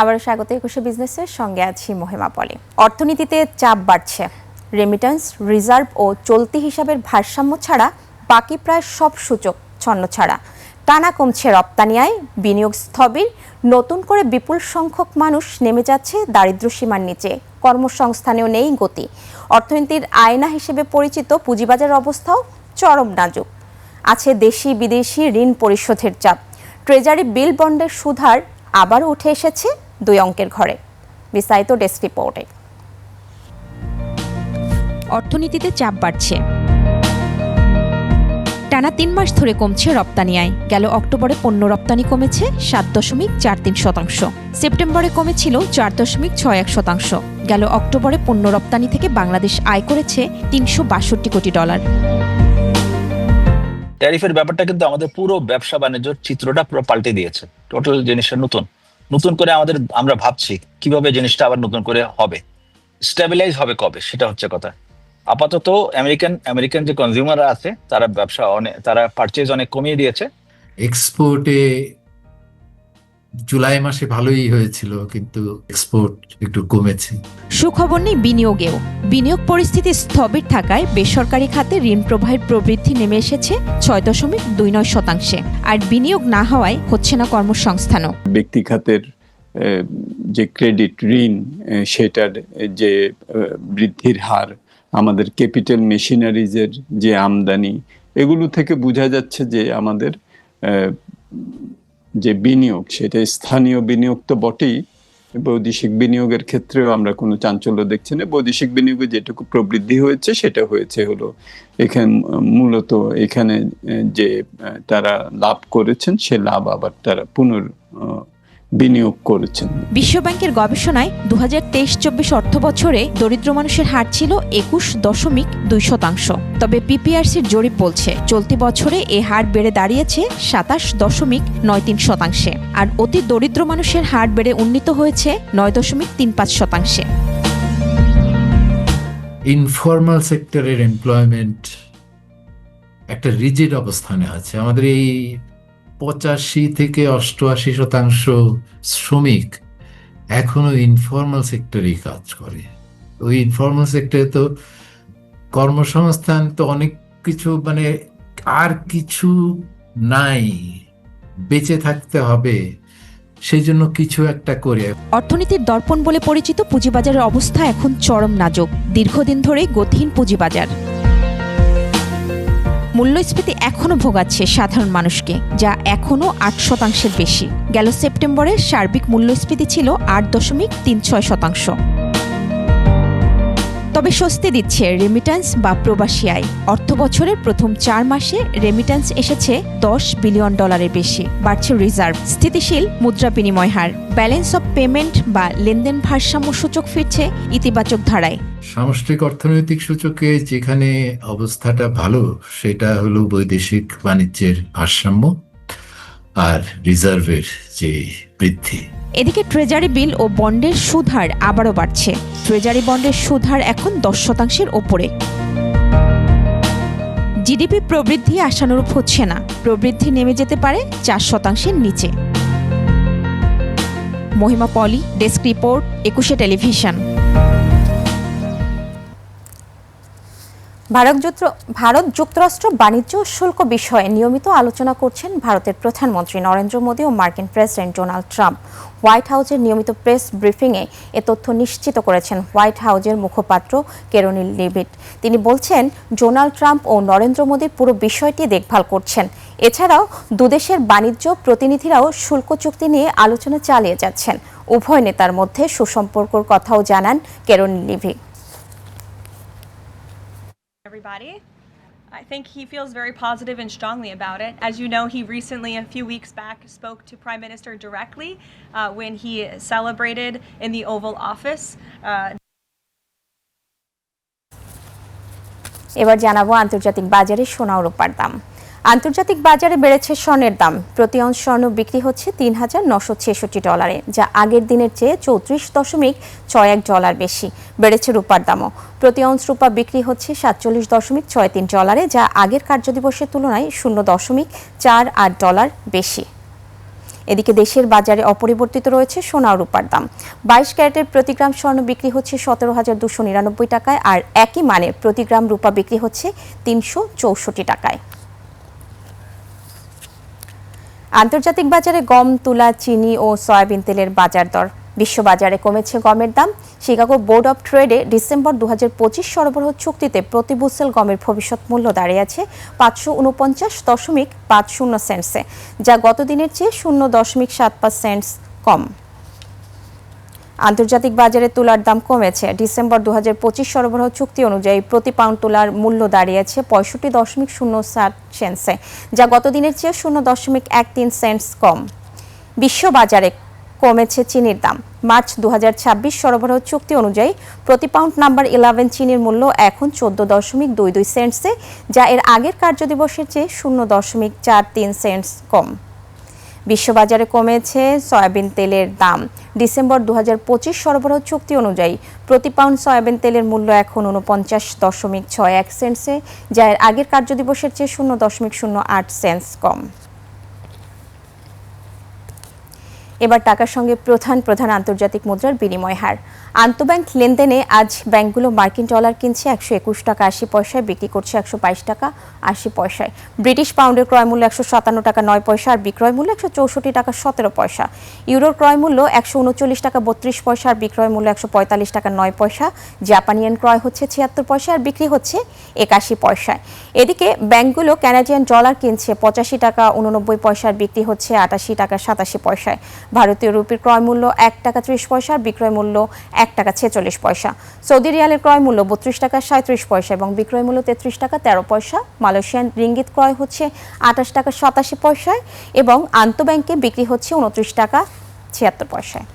আবার স্বাগত একুশে বিজনেসের সঙ্গে আছি মহিমা পলি। অর্থনীতিতে চাপ বাড়ছে। রেমিটেন্স রিজার্ভ ও চলতি হিসাবের ভারসাম্য ছাড়া বাকি প্রায় সব সূচক ছন্ন ছাড়া। টানা কমছে রপ্তানি আয়, বিনিয়োগ স্থবির, নতুন করে বিপুল সংখ্যক মানুষ নেমে যাচ্ছে দারিদ্র্য সীমার নিচে। কর্মসংস্থানেও নেই গতি। অর্থনীতির আয়না হিসেবে পরিচিত পুঁজিবাজার অবস্থাও চরম নাজুক। আছে দেশি বিদেশি ঋণ পরিশোধের চাপ। ট্রেজারি বিল বন্ডের সুধার আবারও উঠে এসেছে। দুই অঙ্কের ঘরে। বিস্তারিত ডেস্ক রিপোর্টে। অর্থনীতিতে চাপ বাড়ছে। টানা তিন মাস ধরে কমছে রপ্তানি আয় গেল অক্টোবরে পণ্য রপ্তানি কমেছে সাত দশমিক চার তিন শতাংশ। সেপ্টেম্বরে কমেছিল চার দশমিক ছয় এক শতাংশ। গেল অক্টোবরে পণ্য রপ্তানি থেকে বাংলাদেশ আয় করেছে তিনশো বাষট্টি কোটি ডলার। ট্যারিফের ব্যাপারটা কিন্তু আমাদের পুরো ব্যবসা বাণিজ্যর চিত্রটা পুরো পাল্টে দিয়েছে। টোটাল জিনিসটা নতুন। নতুন করে আমাদের আমরা ভাবছি কীভাবে জিনিসটা আবার নতুন করে হবে। স্টেবিলাইজ হবে কবে? সেটা হচ্ছে কথা। আপাতত আমেরিকান আমেরিকান যে কনজিউমাররা আছে, তারা ব্যবসা অনেক তারা পারচেজ অনেক কমিয়ে দিয়েছে। এক্সপোর্টে জুলাই মাসে ভালোই হয়েছিল কিন্তু এক্সপোর্ট একটু কমেছে। সুখবর নেই বিনিয়োগেও। বিনিয়োগ পরিস্থিতি স্থবির থাকায় বেসরকারি খাতে ঋণ প্রবাহের প্রবৃদ্ধি নেমে এসেছে ছয় দশমিক দুই নয় শতাংশে। আর বিনিয়োগ না হওয়ায় হচ্ছে না কর্মসংস্থানও। ব্যক্তি খাতের যে ক্রেডিট ঋণ সেটার যে বৃদ্ধির হার আমাদের ক্যাপিটাল মেশিনারিজের যে আমদানি এগুলো থেকে বোঝা যাচ্ছে যে আমাদের আহ, যে বিনিয়োগ, সেটা স্থানীয় বিনিয়োগ তো বটেই। বৈদেশিক বিনিয়োগের ক্ষেত্রেও আমরা কোনো চাঞ্চল্য দেখছি না। বৈদেশিক বিনিয়োগে যেটুকু প্রবৃদ্ধি হয়েছে, সেটা হয়েছে হলো, এখানে মূলত এখানে যে তারা লাভ করেছেন, সে লাভ আবার তারা পুনর বিনিয়োগ করেছেন। বিশ্বব্যাংকের গবেষণায় দু হাজার তেইশ চব্বিশ অর্থ বছরে দরিদ্র মানুষের হার ছিল একুশ দশমিক দুই শতাংশ। তবে পিপিআরসির জরিপ বলছে চলতি বছরে এ হার বেড়ে দাঁড়িয়েছে সাতাশ দশমিক নয় তিন শতাংশে আর অতি দরিদ্র মানুষের হার বেড়ে উন্নীত হয়েছে নয় দশমিক তিন পাঁচ শতাংশে। ইনফর্মাল সেক্টরের এমপ্লয়মেন্ট একটা রিজিড অবস্থানে আছে। আমাদের এই পঁচাশি থেকে অষ্টআশি শতাংশ শ্রমিক এখনও ইনফর্মাল সেক্টরেই কাজ করে। ওই ইনফর্মাল সেক্টরে তো কর্মসংস্থান তো অনেক কিছু মানে আর কিছু নাই, বেঁচে থাকতে হবে সেই জন্য কিছু একটা করে। অর্থনীতির দর্পণ বলে পরিচিত পুঁজিবাজারের অবস্থা এখন চরম নাজক। দীর্ঘদিন ধরেই গতিহীন পুঁজিবাজার। মূল্যস্ফীতি এখনও ভোগাচ্ছে সাধারণ মানুষকে, যা এখনও আট শতাংশের বেশি। গেল সেপ্টেম্বরে সার্বিক মূল্যস্ফীতি ছিল আট দশমিক তিন ছয় শতাংশ। তবে স্বস্তি দিচ্ছে রেমিট্যান্স বা প্রবাসী আয়। অর্থ বছরের প্রথম চার মাসে রেমিট্যান্স এসেছে দশ বিলিয়ন ডলারের বেশি, বাড়ছে রিজার্ভ স্থিতিশীল মুদ্রা বিনিময় হার। ব্যালেন্স অফ পেমেন্ট বা লেনদেন ভারসাম্য সূচক ফিরছে ইতিবাচক ধারায়। সামষ্টিক অর্থনৈতিক সূচকে যেখানে অবস্থাটা ভালো, সেটা হলো বৈদেশিক বাণিজ্যের ভারসাম্য আর রিজার্ভের যে বৃদ্ধি। এদিকে ট্রেজারি বিল ও বন্ডের সুদহার আবারও বাড়ছে। ট্রেজারি বন্ডের সুদহার এখন দশ শতাংশের ওপরে। জিডিপি প্রবৃদ্ধি আশানুরূপ হচ্ছে না। প্রবৃদ্ধি নেমে যেতে পারে চার শতাংশের নিচে। Mahima Poli, desk report, Ekushey television. Bharat Bharat যুক্তরাষ্ট্র বাণিজ্য শুল্ক বিষয়ে নিয়মিত আলোচনা করছেন ভারতের প্রধানমন্ত্রী নরেন্দ্র মোদী ও মার্কিন প্রেসিডেন্ট ডোনাল্ড ট্রাম্প। হোয়াইট হাউসের নিয়মিত প্রেস ব্রিফিংয়ে এ তথ্য নিশ্চিত করেছেন হোয়াইট হাউসের মুখপাত্র কেরোনিল লিভিট। তিনি বলছেন, ডোনাল্ড ট্রাম্প ও নরেন্দ্র মোদীর পুরো বিষয়টি দেখভাল করছেন। এছাড়াও দুদেশের বাণিজ্য প্রতিনিধিরাও শুল্ক চুক্তি নিয়ে আলোচনা চালিয়ে যাচ্ছেন। উভয় নেতার মধ্যে সুসম্পর্কর কথাও জানান কেরোনিল লিভিট। everybody. I think he feels very positive and strongly about it. As you know, he recently, a few weeks back, spoke to Prime Minister directly uh, when he celebrated in the Oval Office. Uh, এবার জানাবো আন্তর্জাতিক বাজারে সোনা ও রূপার দাম আন্তর্জাতিক বাজারে বেড়েছে স্বর্ণের দাম। প্রতি অংশ স্বর্ণ বিক্রি হচ্ছে তিন হাজার নশো ছেষট্টি ডলারে, যা আগের দিনের চেয়ে চৌত্রিশ দশমিক ছয় এক ডলার বেশি। বেড়েছে রূপার দামও। প্রতি অংশ রূপা বিক্রি হচ্ছে সাতচল্লিশ দশমিক ছয় তিন ডলারে, যা আগের কার্যদিবসের তুলনায় শূন্য দশমিক চার আট ডলার বেশি। এদিকে দেশের বাজারে অপরিবর্তিত রয়েছে সোনা রূপার দাম। বাইশ ক্যারেটের প্রতি গ্রাম স্বর্ণ বিক্রি হচ্ছে সতেরো হাজার দুশো নিরানব্বই টাকায়, আর একই মানের প্রতি গ্রাম রূপা বিক্রি হচ্ছে তিনশো চৌষট্টি টাকায়। আন্তর্জাতিক বাজারে গম, তুলা, চিনি ও সয়াবিন তেলের বাজার দর। বিশ্ববাজারে কমেছে গমের দাম। শিকাগো বোর্ড অব ট্রেডে ডিসেম্বর দু হাজার পঁচিশ সরবরাহ চুক্তিতে প্রতি বুসেল গমের ভবিষ্যৎ মূল্য দাঁড়িয়ে আছে পাঁচশো উনপঞ্চাশ দশমিক পাঁচ শূন্য সেন্টসে, যা গত দিনের চেয়ে শূন্য দশমিক সাত পাঁচ সেন্টস কম। আন্তর্জাতিক বাজারে তুলার দাম কমেছে। ডিসেম্বর দু হাজার পঁচিশ সরবরাহ চুক্তি অনুযায়ী প্রতি পাউন্ড তুলার মূল্য দাঁড়িয়েছে পঁয়ষট্টি দশমিক শূন্য সাত সেন্টসে, যা গত দিনের চেয়ে শূন্য দশমিক এক তিন সেন্টস কম। বিশ্ববাজারে কমেছে চিনির দাম। মার্চ দু হাজার ছাব্বিশ সরবরাহ চুক্তি অনুযায়ী প্রতি পাউন্ড নাম্বার ইলেভেন চিনির মূল্য এখন চোদ্দ দশমিক দুই দুই সেন্টসে, যা এর আগের কার্যদিবসের চেয়ে শূন্য দশমিক চার তিন সেন্টস কম। বিশ্ববাজারে কমেছে সয়াবিন তেলের দাম। ডিসেম্বর দু পঁচিশ সরবরাহ চুক্তি অনুযায়ী প্রতি পাউন্ড সয়াবিন তেলের মূল্য এখন উনপঞ্চাশ দশমিক ছয় এক সেন্টসে, যা এর আগের কার্যদিবসের চেয়ে শূন্য দশমিক শূন্য আট সেন্টস কম। এবার টাকার সঙ্গে প্রধান প্রধান আন্তর্জাতিক মুদ্রার বিনিময় হার। আন্তঃব্যাংক লেনদেনে আজ ব্যাংকগুলো মার্কিন ডলার কিনছে একশো একুশ টাকা আশি পয়সায়, বিক্রি করছে একশো বাইশ টাকা আশি পয়সায়। ব্রিটিশ পাউন্ডের ক্রয় মূল্য একশো সাতান্ন টাকা নয় পয়সা আর বিক্রয় মূল্য একশো চৌষট্টি টাকা সতেরো পয়সা। ইউরোর ক্রয় মূল্য একশো উনচল্লিশ টাকা বত্রিশ পয়সা আর বিক্রয় মূল্য একশো পঁয়তাল্লিশ টাকা নয় পয়সা। জাপানিয়ান ক্রয় হচ্ছে ছিয়াত্তর পয়সা আর বিক্রি হচ্ছে একাশি পয়সায়। এদিকে ব্যাংকগুলো ক্যানাডিয়ান ডলার কিনছে পঁচাশি টাকা উননব্বই পয়সার বিক্রি হচ্ছে আটাশি টাকা সাতাশি পয়সায়। ভারতীয় রুপির ক্রয় মূল্য এক টাকা ত্রিশ পয়সা আর বিক্রয় মূল্য এক টাকা ছেচল্লিশ পয়সা। সৌদি রিয়ালের ক্রয় মূল্য বত্রিশ টাকা সাঁত্রিশ পয়সা এবং বিক্রয় মূল্য তেত্রিশ টাকা তেরো পয়সা। মালয়েশিয়ান রিঙ্গিত ক্রয় হচ্ছে আঠাশ টাকা সাতাশি পয়সায় এবং আন্তঃব্যাংকে বিক্রি হচ্ছে উনত্রিশ টাকা ছিয়াত্তর পয়সায়।